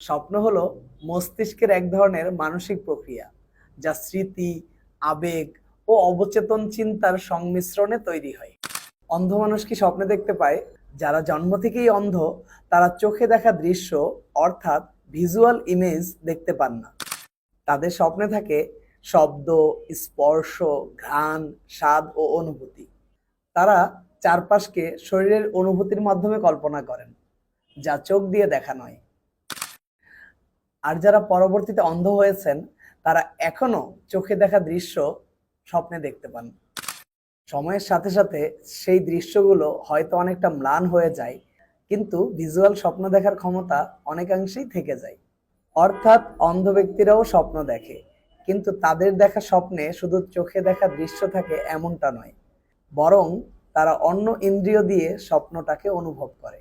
স্বপ্ন হলো মস্তিষ্কের এক ধরনের মানসিক প্রক্রিয়া, যা স্মৃতি, আবেগ ও অবচেতন চিন্তার সংমিশ্রণে তৈরি হয়। অন্ধ মানুষ কি স্বপ্নে দেখতে পায়? যারা জন্ম থেকেই অন্ধ, তারা চোখে দেখা দৃশ্য, অর্থাৎ ভিজুয়াল ইমেজ দেখতে পান না। তাদের স্বপ্নে থাকে শব্দ, স্পর্শ, ঘ্রাণ, স্বাদ ও অনুভূতি। তারা চারপাশকে শরীরের অনুভূতির মাধ্যমে কল্পনা করেন, যা চোখ দিয়ে দেখা নয়। আর যারা পরবর্তীতে অন্ধ হয়েছেন, তারা এখনও চোখে দেখা দৃশ্য স্বপ্নে দেখতে পান। সময়ের সাথে সাথে সেই দৃশ্যগুলো হয়তো অনেকটা ম্লান হয়ে যায়, কিন্তু ভিজুয়াল স্বপ্ন দেখার ক্ষমতা অনেকাংশেই থেকে যায়। অর্থাৎ অন্ধ ব্যক্তিরাও স্বপ্ন দেখে, কিন্তু তাদের দেখা স্বপ্নে শুধু চোখে দেখা দৃশ্য থাকে এমনটা নয়, বরং তারা অন্য ইন্দ্রিয় দিয়ে স্বপ্নটাকে অনুভব করে।